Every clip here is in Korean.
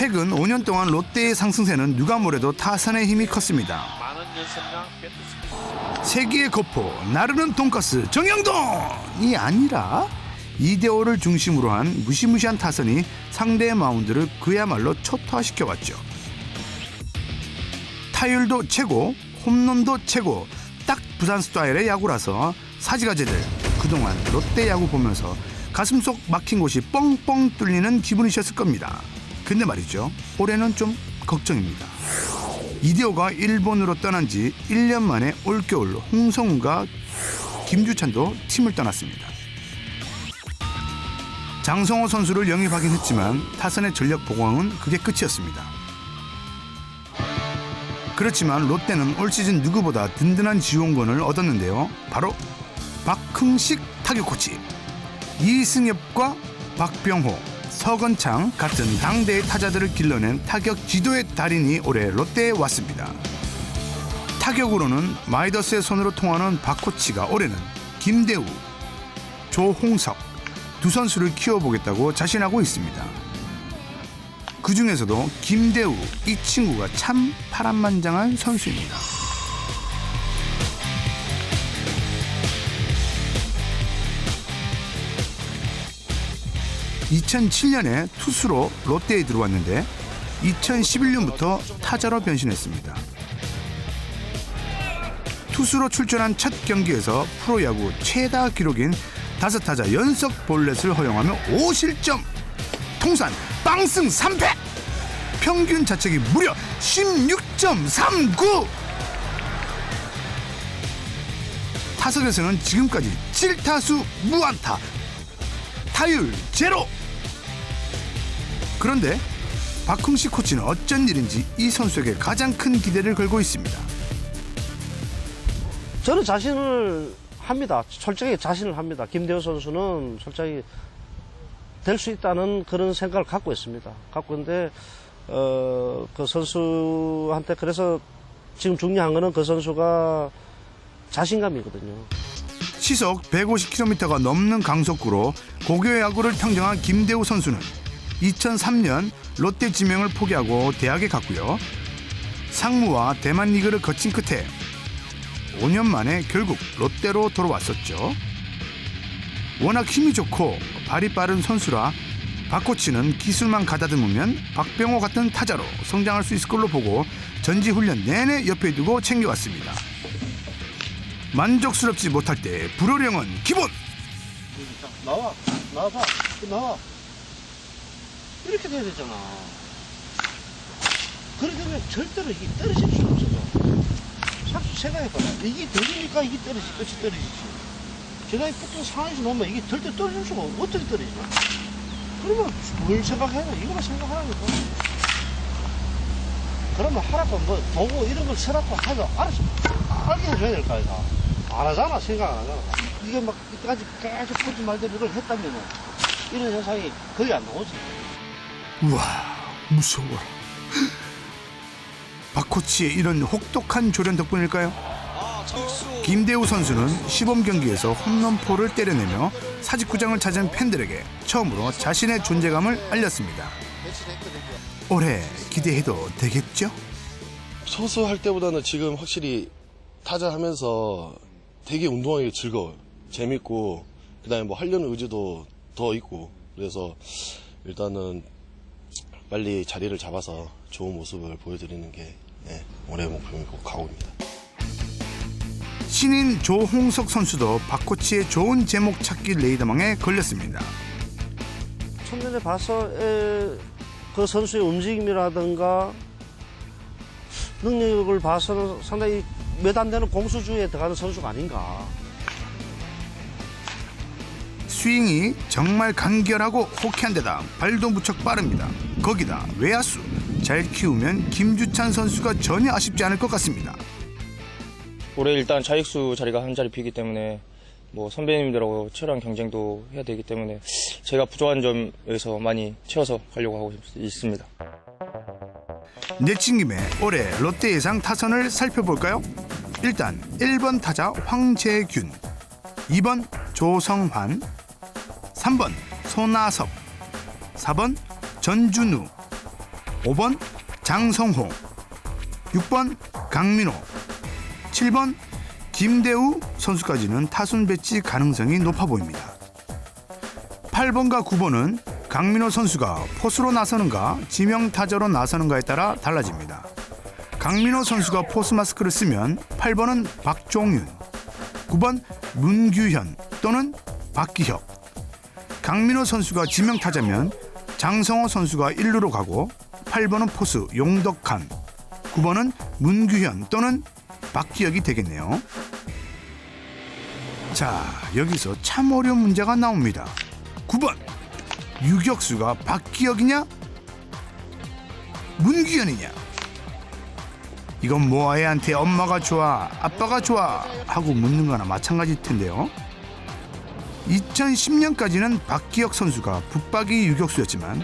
최근 5년 동안 롯데의 상승세는 누가 뭐래도 타선의 힘이 컸습니다. 세기의 거포 나르는 돈가스 정영돈이 아니라 이대호를 중심으로 한 무시무시한 타선이 상대의 마운드를 그야말로 초토화시켜왔죠. 타율도 최고, 홈런도 최고, 딱 부산 스타일의 야구라서 사지가지들 그동안 롯데 야구 보면서 가슴 속 막힌 곳이 뻥뻥 뚫리는 기분이셨을 겁니다. 근데 말이죠, 올해는 좀 걱정입니다. 이대호가 일본으로 떠난 지 1년 만에 올겨울 홍성우가 김주찬도 팀을 떠났습니다. 장성호 선수를 영입하긴 했지만 타선의 전력 보강은 그게 끝이었습니다. 그렇지만 롯데는 올 시즌 누구보다 든든한 지원군을 얻었는데요. 바로 박흥식 타격 코치, 이승엽과 박병호, 서건창 같은 당대의 타자들을 길러낸 타격 지도의 달인이 올해 롯데에 왔습니다. 타격으로는 마이더스의 손으로 통하는 박 코치가 올해는 김대우, 조홍석 두 선수를 키워보겠다고 자신하고 있습니다. 그 중에서도 김대우 이 친구가 참 파란만장한 선수입니다. (2007년에) 투수로 롯데에 들어왔는데 (2011년부터) 타자로 변신했습니다. 투수로 출전한 첫 경기에서 프로야구 최다 기록인 다섯 타자 연속 볼넷을 허용하며 5실점 통산 빵승 3패 평균 자책이 무려 16.39 타석에서는 지금까지 7타수 무안타. 타율 제로. 그런데 박흥식 코치는 어쩐 일인지 이 선수에게 가장 큰 기대를 걸고 있습니다. 저는 자신을 합니다. 솔직히 자신을 합니다. 김대호 선수는 솔직히 될 수 있다는 그런 생각을 갖고 있습니다. 갖고 있는데 어, 그 선수한테 그래서 지금 중요한 거는 그 선수가 자신감이거든요. 시속 150km가 넘는 강속구로 고교 야구를 평정한 김대우 선수는 2003년 롯데 지명을 포기하고 대학에 갔고요. 상무와 대만 리그를 거친 끝에 5년 만에 결국 롯데로 돌아왔었죠. 워낙 힘이 좋고 발이 빠른 선수라 박 코치는 기술만 가다듬으면 박병호 같은 타자로 성장할 수 있을 걸로 보고 전지 훈련 내내 옆에 두고 챙겨왔습니다. 만족스럽지 못할 때 불호령은 기본. 나와, 나와봐, 나와. 이렇게 돼야 되잖아. 그렇게 되면 절대로 이게 떨어질 수 없어요. 삭수 생각해봐라. 이게 되니까 이게 떨어지, 끝이 떨어지지. 제가 이 붙은 상황에서 놓으면 이게 절대 떨어질 수가. 어떻게 떨어지나? 그러면 뭘 생각해야 돼? 이거만 생각하라니까. 그러면 하라고 뭐 보고 이런 걸 쓰라고 하면 알아서 알게 해줘야 될 거 아니야. 안 하잖아, 생각 안 하잖아. 이게 막 이때까지 계속 붙지 말대로 이걸 했다면 이런 현상이 거의 안 나오지. 우와 무서워라. 박 코치의 이런 혹독한 조련 덕분일까요? 김대우 선수는 시범 경기에서 홈런포를 때려내며 사직구장을 찾은 팬들에게 처음으로 자신의 존재감을 알렸습니다. 올해 기대해도 되겠죠? 선수 할 때보다는 지금 확실히 타자 하면서 되게 운동하기 즐거워요. 재밌고, 그 다음에 뭐 하려는 의지도 더 있고, 그래서 일단은 빨리 자리를 잡아서 좋은 모습을 보여드리는 게 네, 올해 목표이고 각오입니다. 신인 조홍석 선수도 박 코치의 좋은 제목 찾기 레이더망에 걸렸습니다. 첫눈에 봐서 에, 그 선수의 움직임이라든가 능력을 봐서는 상당히 몇 안 되는 공수주에 들어가는 선수가 아닌가. 스윙이 정말 간결하고 호쾌한 데다 발도 무척 빠릅니다. 거기다 외야수 잘 키우면 김주찬 선수가 전혀 아쉽지 않을 것 같습니다. 올해 일단 자익수 자리가 한 자리 비기 때문에 뭐 선배님들하고 치열한 경쟁도 해야 되기 때문에 제가 부족한 점에서 많이 채워서 가려고 하고 있- 있습니다. 내친 김에 올해 롯데 예상 타선을 살펴볼까요? 일단 1번 타자 황재균, 2번 조성환 3번 손아섭 4번 전준우 5번 장성호 6번 강민호 7번 김대우 선수까지는 타순 배치 가능성이 높아 보입니다. 8번과 9번은 강민호 선수가 포수로 나서는가 지명 타자로 나서는가에 따라 달라집니다. 강민호 선수가 포수 마스크를 쓰면 8번은 박종윤, 9번 문규현 또는 박기혁. 강민호 선수가 지명 타자면 장성호 선수가 1루로 가고 8번은 포수 용덕한, 9번은 문규현 또는 박기혁이 되겠네요. 자, 여기서 참 어려운 문제가 나옵니다. 9번. 유격수가 박기혁이냐? 문규현이냐? 이건 뭐 애한테 엄마가 좋아 아빠가 좋아 하고 묻는 거나 마찬가지일 텐데요. 2010년까지는 박기혁 선수가 붙박이 유격수였지만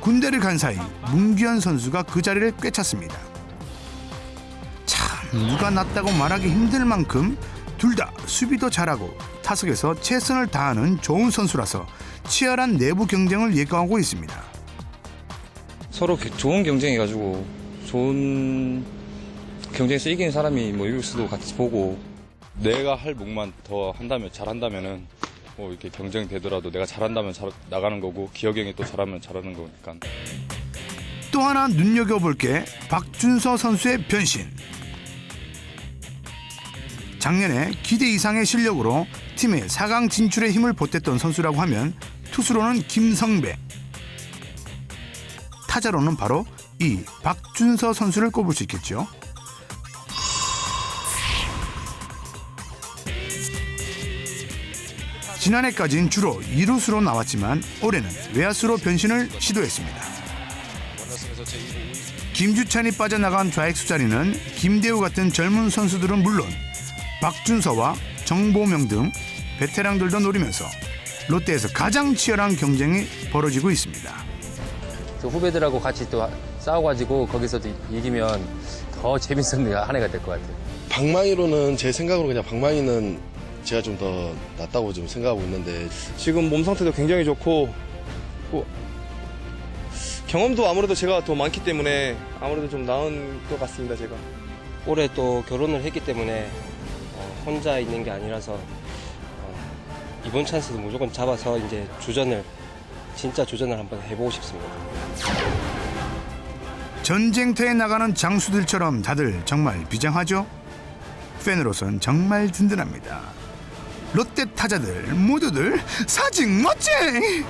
군대를 간 사이 문규현 선수가 그 자리를 꿰찼습니다. 참 누가 낫다고 말하기 힘들 만큼 둘 다 수비도 잘하고 타석에서 최선을 다하는 좋은 선수라서 치열한 내부 경쟁을 예고하고 있습니다. 서로 겨- 좋은 경쟁해가지고 좋은 경쟁에서 이기는 사람이 뭐 이길 수도 같이 보고 내가 할 목만 더 한다면 잘한다면은 뭐 이렇게 경쟁되더라도 내가 잘한다면 잘 나가는 거고 기혁이 형이 또 잘하면 잘하는 거니까 또 하나 눈여겨볼 게 박준서 선수의 변신. 작년에 기대 이상의 실력으로 팀의 4강 진출에 힘을 보탰던 선수라고 하면 투수로는 김성배, 타자로는 바로 이 박준서 선수를 꼽을 수 있겠죠. 지난해까지는 주로 이루수로 나왔지만 올해는 외야수로 변신을 시도했습니다. 김주찬이 빠져나간 좌익수 자리는 김대우 같은 젊은 선수들은 물론 박준서와 정보명 등 베테랑들도 노리면서 롯데에서 가장 치열한 경쟁이 벌어지고 있습니다. 그 후배들하고 같이 또 싸워가지고 거기서도 이기면 더 재밌는 한 해가 될 것 같아요. 방망이로는 제 생각으로 그냥 방망이는 제가 좀 더 낫다고 좀 생각하고 있는데 지금 몸 상태도 굉장히 좋고 뭐 경험도 아무래도 제가 더 많기 때문에 아무래도 좀 나은 것 같습니다 제가 올해 또 결혼을 했기 때문에 어, 혼자 있는 게 아니라서 어, 이번 찬스도 무조건 잡아서 이제 주전을 진짜 주전을 한번 해보고 싶습니다. 전쟁터에 나가는 장수들처럼 다들 정말 비장하죠? 팬으로선 정말 든든합니다. 롯데 타자들 모두들 사직 멋쟁!